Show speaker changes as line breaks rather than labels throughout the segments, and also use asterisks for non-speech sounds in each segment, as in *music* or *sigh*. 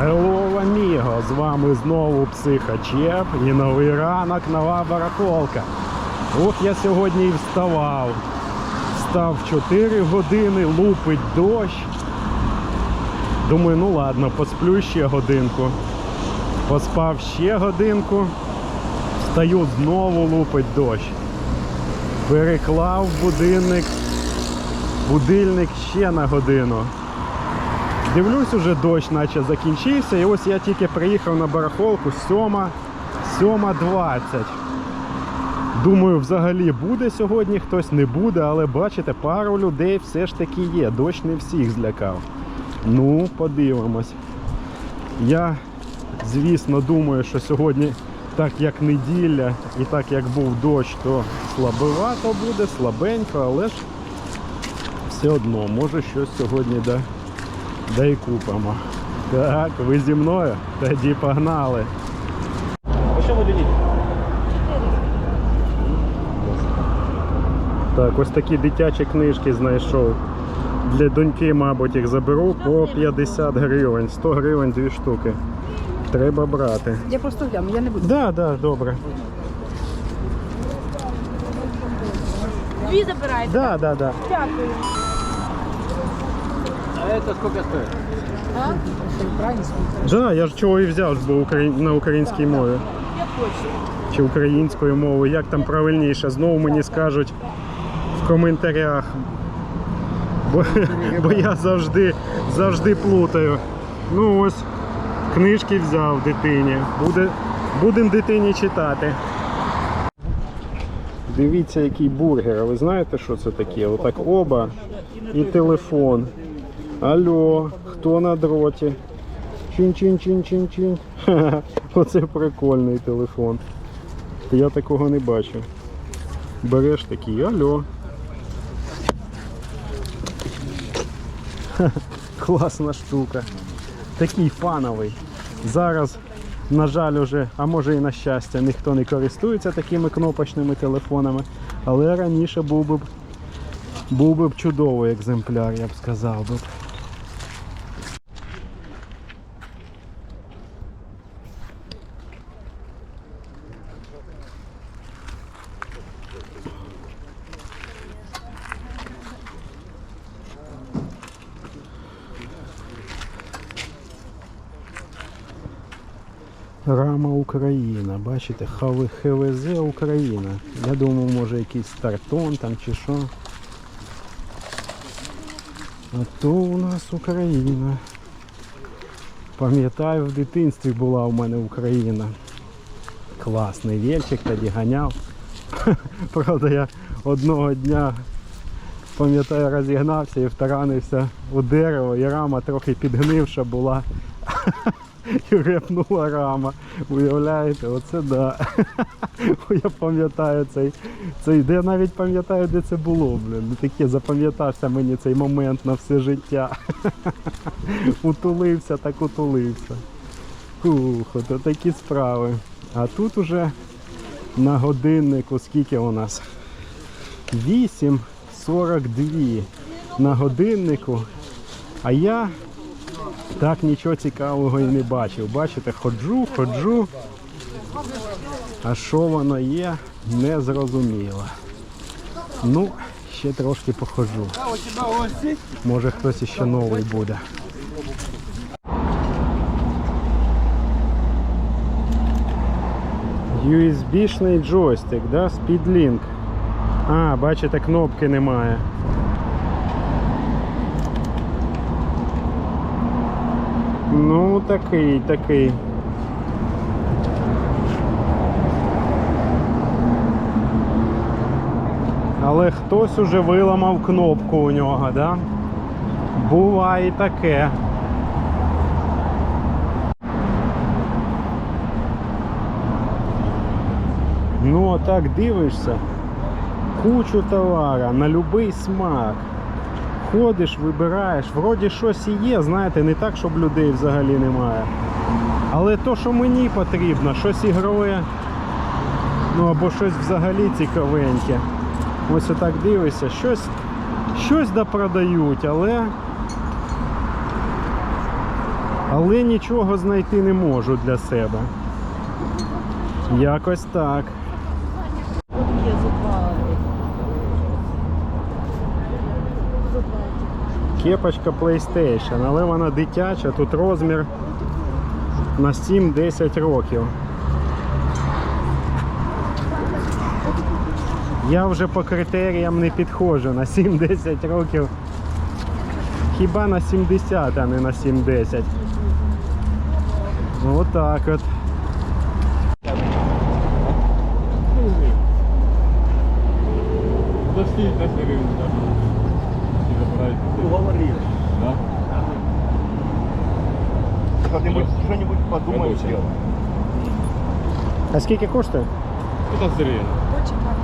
Hello, amigo! З вами знову психачеп і новий ранок, нова барахолка. От я сьогодні і вставав. Встав 4 години, лупить дощ. Думаю, ну ладно, посплю ще годинку. Поспав ще годинку. Встаю знову лупить дощ. Переклав будильник, будильник ще на годину. Дивлюсь, уже дощ наче закінчився, і ось я тільки приїхав на барахолку 7, 7.20. Думаю, взагалі буде сьогодні, хтось не буде, але бачите, пару людей все ж таки є. Дощ не всіх злякав. Ну, подивимось. Я, звісно, думаю, що сьогодні, так як неділя і так як був дощ, то слабовато буде, слабенько, але ж все одно, може щось сьогодні да, да і купимо. Так, ви зі мною? Тоді погнали.
По чому?
Так, ось такі дитячі книжки знайшов. Для доньки, мабуть, їх заберу по 50 гривень. 100 гривень дві штуки. Треба брати.
Я просто гляну, я не буду.
Да, да, добре.
Дві забирайте.
Да, да, да.
Дякую.
Это сколько стоит?
А?
Да, я ж чого і взяв, бо украї- на українській мові. Чи українською мовою, як там правильніше. Знову мені скажуть в коментарях. Бо, бо я завжди, завжди плутаю. Ну ось, книжки взяв дитині. Буде, будемо дитині читати. Дивіться, який бургер. А ви знаєте, що це таке? Отак оба і телефон. Алло, хто на дроті? Чин-чин-чин-чин-чин. *laughs* Оце прикольний телефон. Я такого не бачив. Береш такий, алло. *laughs* Класна штука. Такий фановий. Зараз, на жаль, уже, а може і на щастя, ніхто не користується такими кнопочними телефонами. Але раніше був би був би чудовий екземпляр, я б сказав би. Рама Україна, бачите, ХВ ХВЗ Україна. Я думав, може якийсь стартон там чи що. А то у нас Україна. Пам'ятаю, в дитинстві була у мене Україна. Класний вельчик тоді ганяв. *laughs* Правда, я одного дня, пам'ятаю, розігнався і втаранився у дерево, і рама трохи підгнивша була. *laughs* І репнула рама. Уявляєте, оце да. *laughs* Я пам'ятаю цей, цей. де Я навіть пам'ятаю, де це було, блін. Таке запам'ятався мені цей момент на все життя. *laughs* Утулився, так утулився. Ух, ото такі справи. А тут уже на годиннику скільки у нас? 8.42 на годиннику. А я так нічого цікавого і не бачив. Бачите, ходжу, ходжу. А що воно є, не зрозуміло. Ну, ще трошки походжу. Може хтось іще новий буде. USB-шний джойстик, да? Speedlink. А, бачите, кнопки немає. Ну, такий, такий. Але хтось уже виламав кнопку у нього, да? Буває таке. Ну, а так дивишся. Кучу товара на будь-який смак. Ходиш, вибираєш, вроді щось і є, знаєте, не так, щоб людей взагалі немає. Але то, що мені потрібно, щось ігрове, ну або щось взагалі цікавеньке. Ось отак дивишся, щось, щось да продають, але Але нічого знайти не можу для себе. Якось так.
Тут є зубари.
Кепочка PlayStation, але вона дитяча, тут розмір на 7-10 років. Я вже по критеріям не підходжу на 7-10 років. Хіба на 70, а не на 7-10. Ну, Отак от.
Застій 10 гривень. так. І забирають.
Уговорили.
Да?
Что-нибудь, что-нибудь подумаем,
Рабочий.
сделаем.
А скільки коштує?
Тут Сергій.
Очень гарно.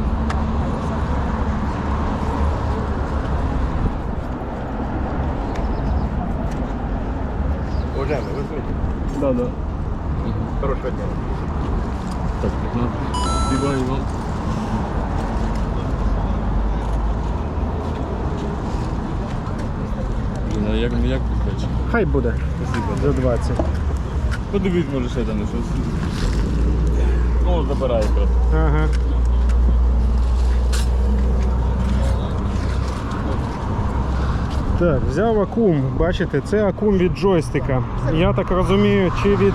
Уважаемые, вы слышите?
Да, да.
Хорошего дня.
Так, 15. Спасибо, Іван. Блін, а як, як підпече?
Хай буде
Спасибо.
за 20.
Подивись, може ще там щось. Ну, забирай якраз.
Ага. Так, взяв акум. Бачите, це акум від джойстика. Я так розумію, чи від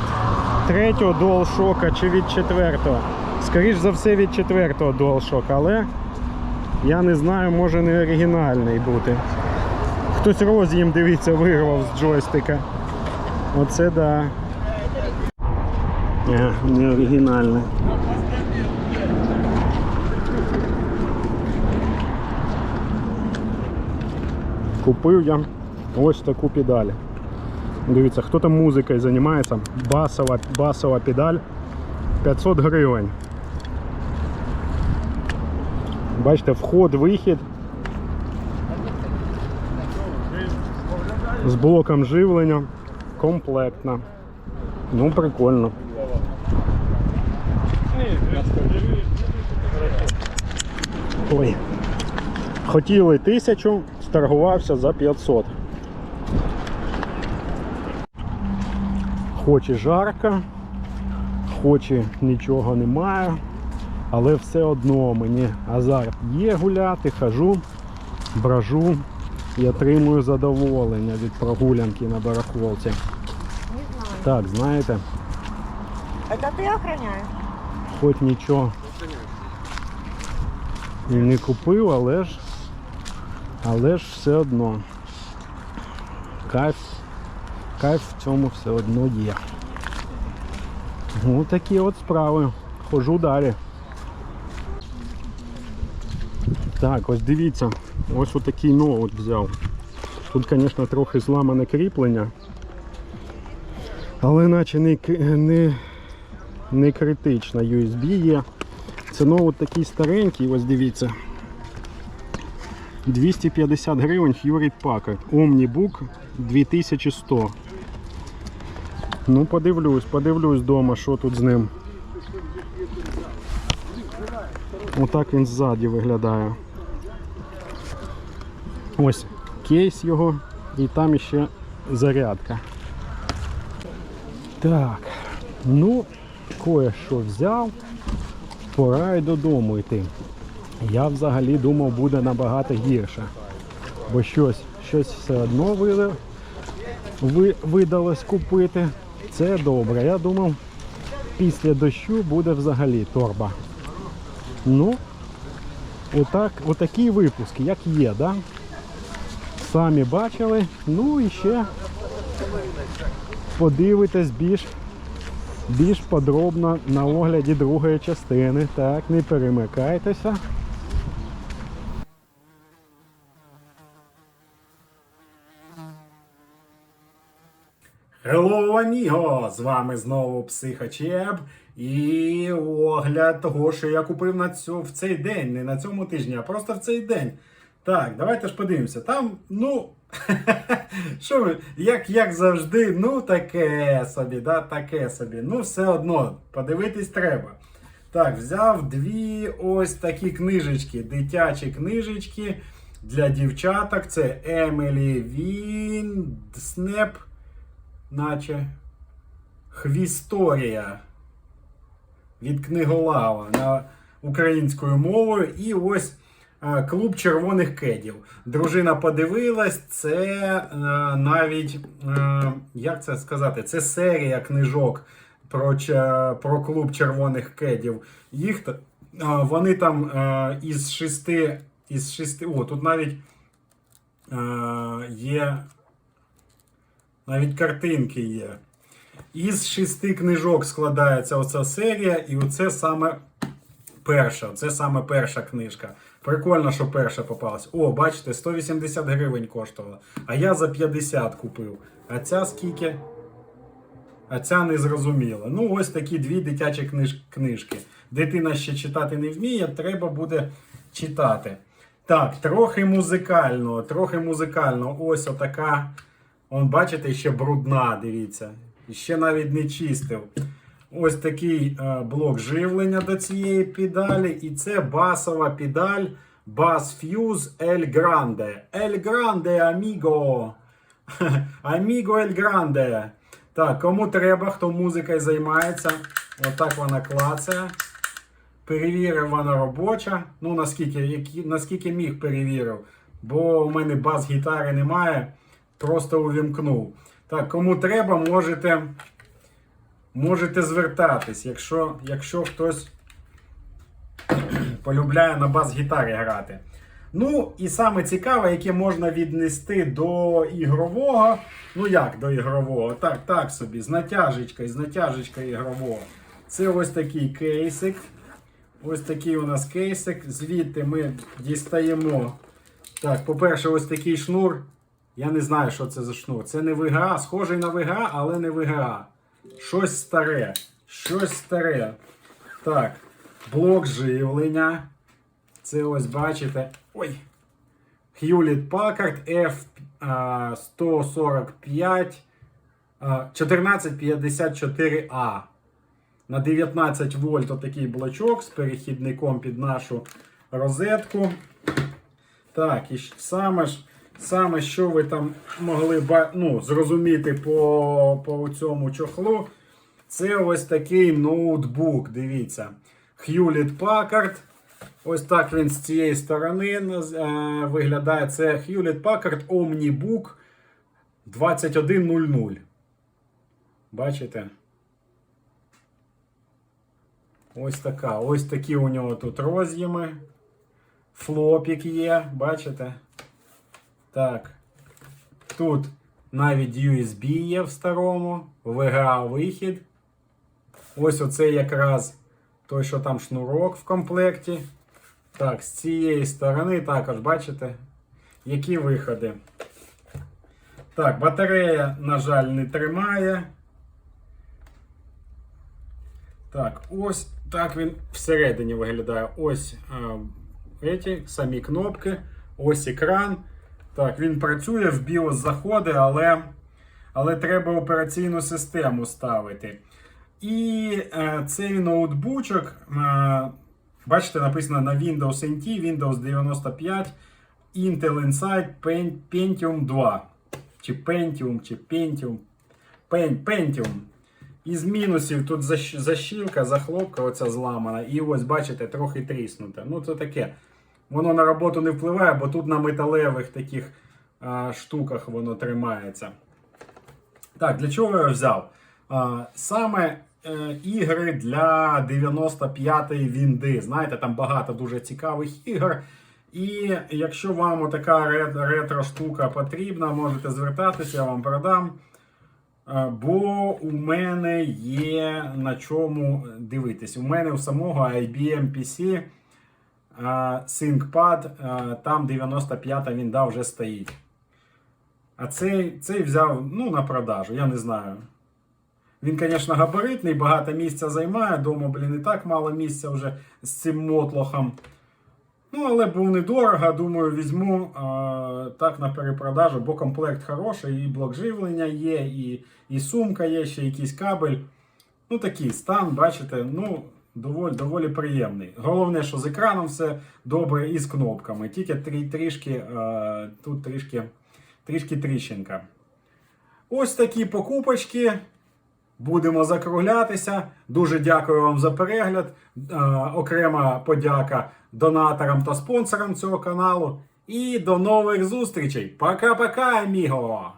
третього DualShock, чи від четвертого. Скоріш за все від четвертого DualShock, але я не знаю, може не оригінальний бути. Хтось роз'їм, дивіться, вирвав з джойстика. Оце да. Е, не оригінальний. Купив я ось таку педаль. Дивіться, хто там музикою займається. Басова, басова педаль 500 гривень. Бачите, вход, вихід. З блоком живлення. Комплектно. Ну, прикольно. Ой. Хотіли тисячу, сторгувався за 500. Хоч і жарко, хоч і нічого немає, але все одно мені азарт є гуляти, хожу, бражу і отримую задоволення від прогулянки на барахолці. Так, знаєте,
Это ты охраняешь?
хоч нічого і не купив, але ж, але ж все одно. Кайф, кайф в цьому все одно є. Ну такі от справи. Хожу далі. Так, ось дивіться, ось отакий ноут взяв. Тут, звісно, трохи зламане кріплення. Але наче не, не, не критично USB є. Це ноут такий старенький, ось дивіться. 250 гривень Hewlett Packard. Omnibook 2100. Ну, подивлюсь, подивлюсь вдома, що тут з ним. Отак він ззаді виглядає. Ось кейс його і там ще зарядка. Так, ну, кое-що взяв. Пора й додому йти. Я взагалі думав, буде набагато гірше. Бо щось, щось все одно вида- ви, видалось купити. Це добре. Я думав, після дощу буде взагалі торба. Ну, отак, отакий випуск, як є, да? Самі бачили. Ну і ще подивитесь більш більш подробно на огляді другої частини. Так, не перемикайтеся. Hello, amigo! З вами знову Психачеб і огляд того, що я купив на цю, в цей день, не на цьому тижні, а просто в цей день. Так, давайте ж подивимося. Там, ну, *laughs* що ви, як, як завжди, ну таке собі, да, таке собі. Ну, все одно, подивитись треба. Так, взяв дві ось такі книжечки, дитячі книжечки для дівчаток. Це Емілі Він Снеп. наче хвісторія від книголава українською мовою. І ось клуб червоних кедів. Дружина подивилась, це е, навіть, е, як це сказати, це серія книжок про, про клуб червоних кедів. Їх е, вони там е, із шести, із шести. О, тут навіть е, є. Навіть картинки є. Із шести книжок складається оця серія, і оце саме перша. Це саме перша книжка. Прикольно, що перша попалась. О, бачите, 180 гривень коштувала. А я за 50 купив. А ця скільки? А ця не зрозуміла. Ну, ось такі дві дитячі книж... книжки. Дитина ще читати не вміє, треба буде читати. Так, трохи музикально, трохи музикально. Ось отака. Он, бачите, ще брудна, дивіться. Ще навіть не чистив. Ось такий е, блок живлення до цієї педалі. І це басова педаль Bass Fuse El Grande. El Grande, amigo. *laughs* Amigo El Grande. Так, кому треба, хто музикою займається, отак вона клацає. Перевірив, вона робоча. Ну, наскільки, які, наскільки міг перевірив. Бо у мене бас-гітари немає. Просто увімкнув. Так, кому треба, можете, можете звертатись, якщо, якщо хтось полюбляє на бас-гітарі грати. Ну, і саме цікаве, яке можна віднести до ігрового. Ну як до ігрового? Так, так собі, з натяжечкою, з натяжечкою ігрового. Це ось такий кейсик. Ось такий у нас кейсик. Звідти ми дістаємо. Так, по-перше, ось такий шнур. Я не знаю, що це за шнур. Це не ВГА, схожий на ВГА, але не ВГА. Щось старе. Щось старе. Так, блок живлення. Це ось бачите. Ой. Hewlett Packard F145 1454A. На 19 вольт отакий блочок з перехідником під нашу розетку. Так, і саме ж, саме, що ви там могли ну, зрозуміти по, по цьому чохлу, це ось такий ноутбук. Дивіться. Hewlett Packard. Ось так він з цієї сторони е, виглядає. Це Hewlett Packard Omnibook 2100. Бачите? Ось така. Ось такі у нього тут роз'єми. Флопік є, бачите? Так. Тут навіть USB є в старому, VGA вихід. Ось оце якраз той, що там шнурок в комплекті. Так, з цієї сторони також бачите, які виходи. Так, батарея, на жаль, не тримає. Так, ось так він всередині виглядає. Ось е, ці самі кнопки, ось екран. Так, він працює, в BIOS заходить, але, але треба операційну систему ставити. І е, цей ноутбучок, е, бачите, написано на Windows NT, Windows 95, Intel Pen- Pentium 2. Чи Pentium, чи Pentium. Pen- Pentium. Із мінусів тут защілка, захлопка оця зламана. І ось, бачите, трохи тріснута. Ну, це таке. Воно на роботу не впливає, бо тут на металевих таких а, штуках воно тримається. Так, для чого я взяв? А, саме е, ігри для 95-ї вінди. Знаєте, там багато дуже цікавих ігор. І якщо вам така ретро-штука потрібна, можете звертатися, я вам продам. Бо у мене є на чому дивитись. У мене у самого IBM PC е, там 95-та вінда вже стоїть. А цей, цей взяв ну, на продажу, я не знаю. Він, звісно, габаритний, багато місця займає. Дома, блін, і так мало місця вже з цим мотлохом. Ну, але був недорого, думаю, візьму а, так на перепродажу, бо комплект хороший, і блок живлення є, і, і сумка є, ще якийсь кабель. Ну, такий стан, бачите, ну, доволі, доволі приємний. Головне, що з екраном все добре і з кнопками. Тільки трі, трішки, а, тут трішки, трішки тріщинка. Ось такі покупочки. Будемо закруглятися. Дуже дякую вам за перегляд. Е, окрема подяка донаторам та спонсорам цього каналу. І до нових зустрічей. Пока-пока, аміго!